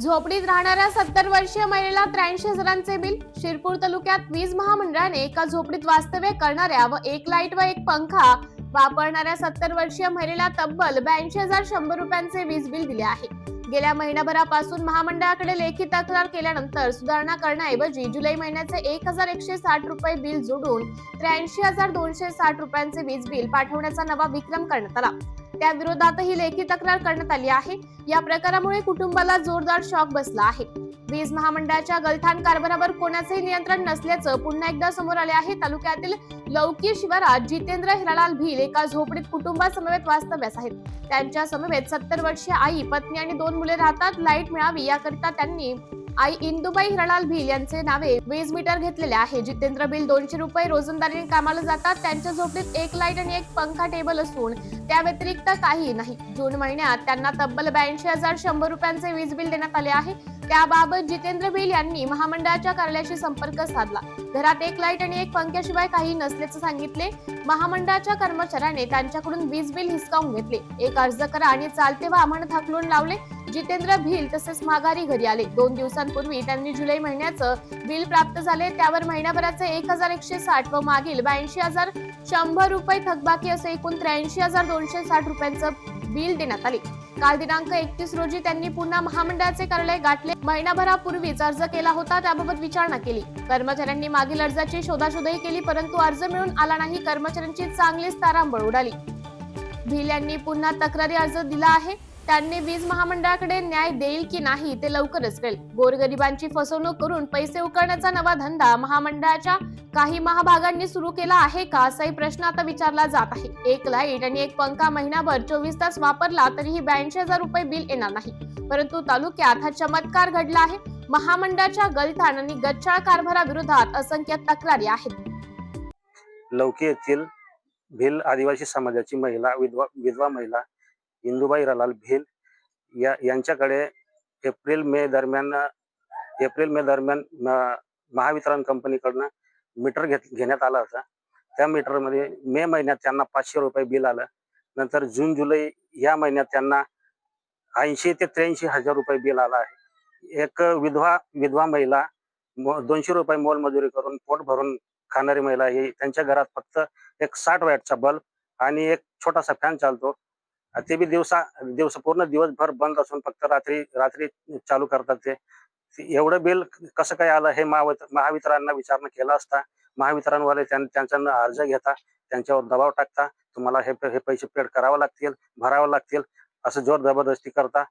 झोपडीत राहणाऱ्या सत्तर वर्षीय महिलेला त्र्याऐंशी हजारांचे बिल. शिरपूर तालुक्यात वीज महामंडळाने एका झोपडीत वास्तव्य करणाऱ्या व एक लाइट व एक पंखा वापरणाऱ्या सत्तर वर्षीय महिलेला तब्बल ब्याऐंशी हजार शंभर रुपयांचे वीज बिल दिले आहे. गेल्या महिनाभरापासून महामंडळाकडे लेखी तक्रार केल्यानंतर सुधारणा करण्याऐवजी जुलै महिन्याचे एक हजार एकशे साठ रुपये बिल जोडून त्र्याऐंशी हजार दोनशे साठ रुपयांचे वीज बिल पाठवण्याचा नवा विक्रम करण्यात आला. त्या विरोधातही लेखी तक्रार करण्यात आली आहे. या प्रकारामुळे कुटुंबाला जोरदार शॉक बसला आहे. वीज महामंडळाच्या गलथान कारभारावर कोणाचेही नियंत्रण नसल्याचं पुन्हा एकदा समोर आले आहे. तालुक्यातील लौकी शिवारात जितेंद्र हिरालाल भील एका झोपडीत कुटुंबासमवेत वास्तव्यास आहेत. त्यांच्या समवेत सत्तर वर्षीय आई पत्नी आणि दोन मुले राहतात. लाइट मिळावी याकरिता त्यांनी आई इंदुबाई हिरालाल भिल यांचे नावे वीज मीटर घेतलेले आहे. जितेंद्र बिल दोनशे रुपये रोजंदारीने कामाला जातात. त्यांच्या झोपडीत एक लाइट आणि एक पंखा टेबल असून त्या व्यतिरिक्त काही नाही. जून महिन्यात त्यांना तब्बल ब्याऐंशी हजार शंभर रुपयांचे वीज बिल देण्यात आले आहे. त्याबाबत जितेंद्र बिल यांनी महामंडळाच्या कार्यालयाशी संपर्क साधला. घरात एक लाइट आणि एक पंख्याशिवाय काही नसल्याचं सांगितले. महामंडळाच्या कर्मचाऱ्याने त्यांच्याकडून वीज बिल हिसकावून घेतले. एक अर्ज करा आणि चालते व आम्हाला थाकलून लावले. जितेंद्र भील तसेच माघारी घरी आले. दोन दिवसांपूर्वी त्यांनी जुलै महिन्याचं बिल प्राप्त झाले. त्यावर महिन्याभराचे एक हजार एकशे साठ व मागील ब्याऐंशी हजार शंभर रुपये थकबाकी असे एकूण त्र्याऐंशी हजार दोनशे साठ रुपयांचं बिल देण्यात आले. काल दिनांक एकतीस रोजी त्यांनी पुन्हा महामंडळाचे कार्यालय गाठले. महिनाभरापूर्वीच अर्ज केला होता त्याबाबत विचारणा केली. कर्मचाऱ्यांनी मागील अर्जाची शोधाशोधही केली परंतु अर्ज मिळून आला नाही. कर्मचाऱ्यांची चांगलीच तारांबळ उडाली. भिल यांनी पुन्हा तक्रारी अर्ज दिला आहे. त्यांनी वीज महामंडळाकडे न्याय देईल की नाही ते लवकरच कळेल. गोरगरिबांची फसवणूक करून पैसे उकळण्याचा नवा धंदा महामंडळाच्या काही महाभागांनी सुरू केला आहे का असाही प्रश्न आता विचारला जात आहे. एक लाइट आणि एक पंखा महिनाभर चोवीस तास वापरला तरीही ब्याऐंशी हजार रुपये बिल येणार नाही. परंतु तालुक्यात हा चमत्कार घडला आहे. महामंडळाच्या गलथान आणि गच्चाळ कारभाराविरोधात असंख्य तक्रारी आहेत. लौकी येथील भिल आदिवासी समाजाची महिला विधवा विधवा महिला इंदुबाई रलाल भिल या यांच्याकडे एप्रिल मे दरम्यान एप्रिल मे दरम्यान महावितरण कंपनीकडनं मीटर घेत घेण्यात आला होता. त्या मीटरमध्ये मे महिन्यात त्यांना पाचशे रुपये बिल आलं. नंतर जून जुलै या महिन्यात त्यांना ऐंशी ते त्र्याऐंशी हजार रुपये बिल आलं आहे. एक विधवा विधवा महिला दोनशे रुपये मोलमजुरी करून पोट भरून खाणारी महिला ही त्यांच्या घरात फक्त एक साठ वॅटचा बल्ब आणि एक छोटासा फॅन चालतो. ते बी दिवसा दिवस पूर्ण दिवसभर बंद असून फक्त रात्री रात्री चालू करतात ते. एवढं बिल कसं काय आलं हे महावितरांना विचारणा केला असता महावितरणवाले त्यां- अर्ज घेता त्यांच्यावर दबाव टाकता तुम्हाला हे हे पैसे पेड करावं लागतील भरावं लागतील असं जोर जबरदस्ती करता